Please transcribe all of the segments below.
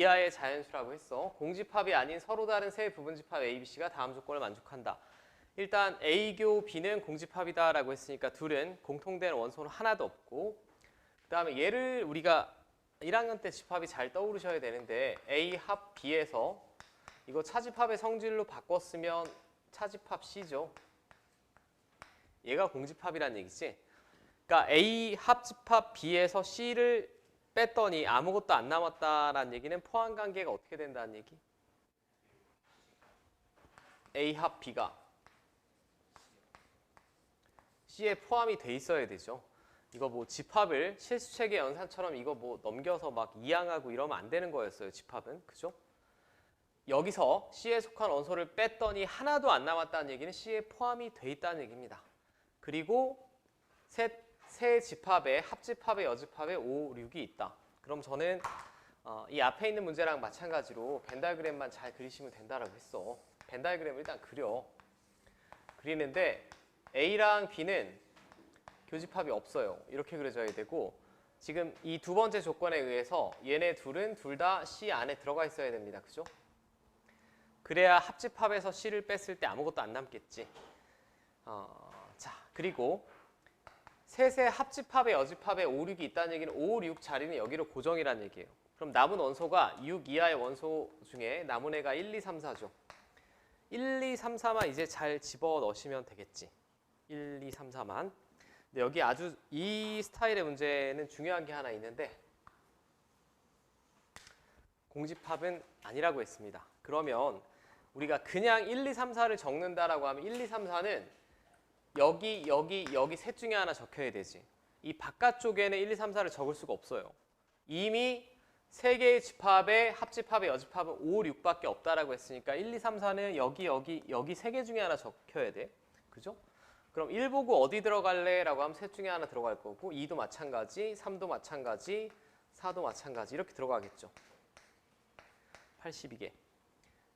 이하의 자연수라고 했어. 공집합이 아닌 서로 다른 세 부분집합 A, B, C가 다음 조건을 만족한다. 일단 A교 B는 공집합이다라고 했으니까 둘은 공통된 원소는 하나도 없고 그 다음에 얘를 우리가 1학년 때 집합이 잘 떠오르셔야 되는데 A 합 B에서 이거 차집합의 성질로 바꿨으면 차집합 C죠. 얘가 공집합이란 얘기지. 그러니까 A 합집합 B에서 C를 뺐더니 아무것도 안 남았다라는 얘기는 포함 관계가 어떻게 된다는 얘기? A 합 B가 C에 포함이 돼 있어야 되죠. 이거 뭐 집합을 실수체계 연산처럼 이거 뭐 넘겨서 막 이항하고 이러면 안 되는 거였어요. 집합은 그죠? 여기서 C에 속한 원소를 뺐더니 하나도 안 남았다는 얘기는 C에 포함이 돼 있다는 얘기입니다. 그리고 세, 세 집합에 합집합에 여집합에 5, 6이 있다. 그럼 저는 어, 이 앞에 있는 문제랑 마찬가지로 벤다이그램만 잘 그리시면 된다라고 했어. 벤다이그램을 일단 그려. 그리는데 A랑 B는 교집합이 없어요. 이렇게 그려져야 되고 지금 이 두 번째 조건에 의해서 얘네 둘은 둘 다 C 안에 들어가 있어야 됩니다. 그죠? 그래야 합집합에서 C를 뺐을 때 아무것도 안 남겠지. 어, 자, 그리고 셋의 합집합에 여집합에 5, 6이 있다는 얘기는 5, 6 자리는 여기로 고정이라는 얘기예요. 그럼 남은 원소가 6 이하의 원소 중에 남은 애가 1, 2, 3, 4죠. 1, 2, 3, 4만 이제 잘 집어 넣으시면 되겠지. 1, 2, 3, 4만. 근데 여기 아주 이 스타일의 문제는 중요한 게 하나 있는데 공집합은 아니라고 했습니다. 그러면 우리가 그냥 1, 2, 3, 4를 적는다라고 하면 1, 2, 3, 4는 여기, 여기, 여기 셋 중에 하나 적혀야 되지. 이 바깥쪽에는 1, 2, 3, 4를 적을 수가 없어요. 이미 세 개의 집합에 합집합에 여집합은 5, 6밖에 없다라고 했으니까 1, 2, 3, 4는 여기, 여기, 여기 세 개 중에 하나 적혀야 돼. 그죠? 그럼 1 보고 어디 들어갈래? 라고 하면 셋 중에 하나 들어갈 거고 2도 마찬가지, 3도 마찬가지, 4도 마찬가지 이렇게 들어가겠죠. 82개.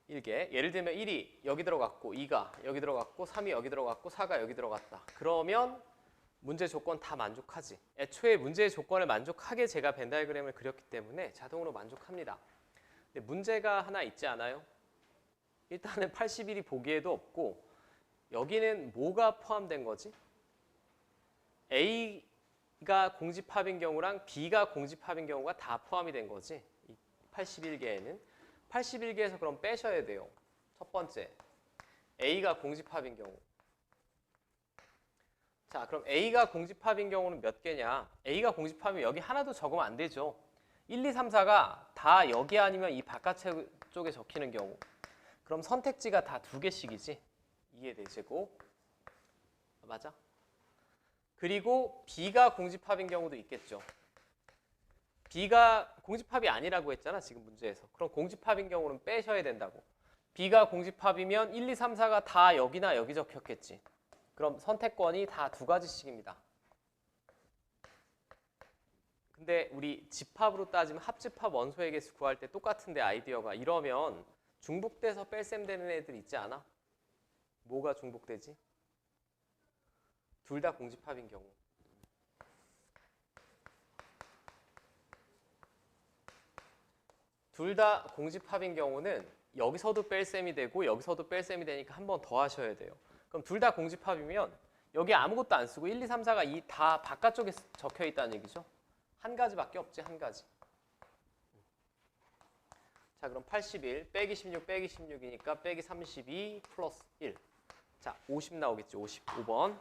1개. 예를 들면 1이 여기 들어갔고 2가 여기 들어갔고 3이 여기 들어갔고 4가 여기 들어갔다. 그러면 문제 조건 다 만족하지. 애초에 문제의 조건을 만족하게 제가 벤 다이그램을 그렸기 때문에 자동으로 만족합니다. 근데 문제가 하나 있지 않아요? 일단은 81이 보기에도 없고 여기는 뭐가 포함된 거지? A가 공집합인 경우랑 B가 공집합인 경우가 다 포함이 된 거지. 이 81개에는 81개에서 그럼 빼셔야 돼요. 첫 번째, A가 공집합인 경우. 자, 그럼 A가 공집합인 경우는 몇 개냐? A가 공집합이면 여기 하나도 적으면 안 되죠. 1, 2, 3, 4가 다 여기 아니면 이 바깥 쪽에 적히는 경우. 그럼 선택지가 다 두 개씩이지. 2의 대제곱. 맞아? 그리고 B가 공집합인 경우도 있겠죠. B가 공집합이 아니라고 했잖아 지금 문제에서. 그럼 공집합인 경우는 빼셔야 된다고. B가 공집합이면 1, 2, 3, 4가 다 여기나 여기 적혔겠지. 그럼 선택권이 다 두 가지씩입니다. 근데 우리 집합으로 따지면 합집합 원소의 개수 구할 때 똑같은데 아이디어가 이러면 중복돼서 뺄셈 되는 애들 있지 않아? 뭐가 중복되지? 둘 다 공집합인 경우 둘 다 공집합인 경우는 여기서도 뺄셈이 되고 여기서도 뺄셈이 되니까 한 번 더 하셔야 돼요. 그럼 둘 다 공집합이면 여기 아무것도 안 쓰고 1, 2, 3, 4가 이 다 바깥쪽에 적혀 있다는 얘기죠. 한 가지밖에 없지 한 가지. 자 그럼 81 빼기 16 빼기 16이니까 빼기 32 플러스 1. 자50 나오겠지 50. 5번.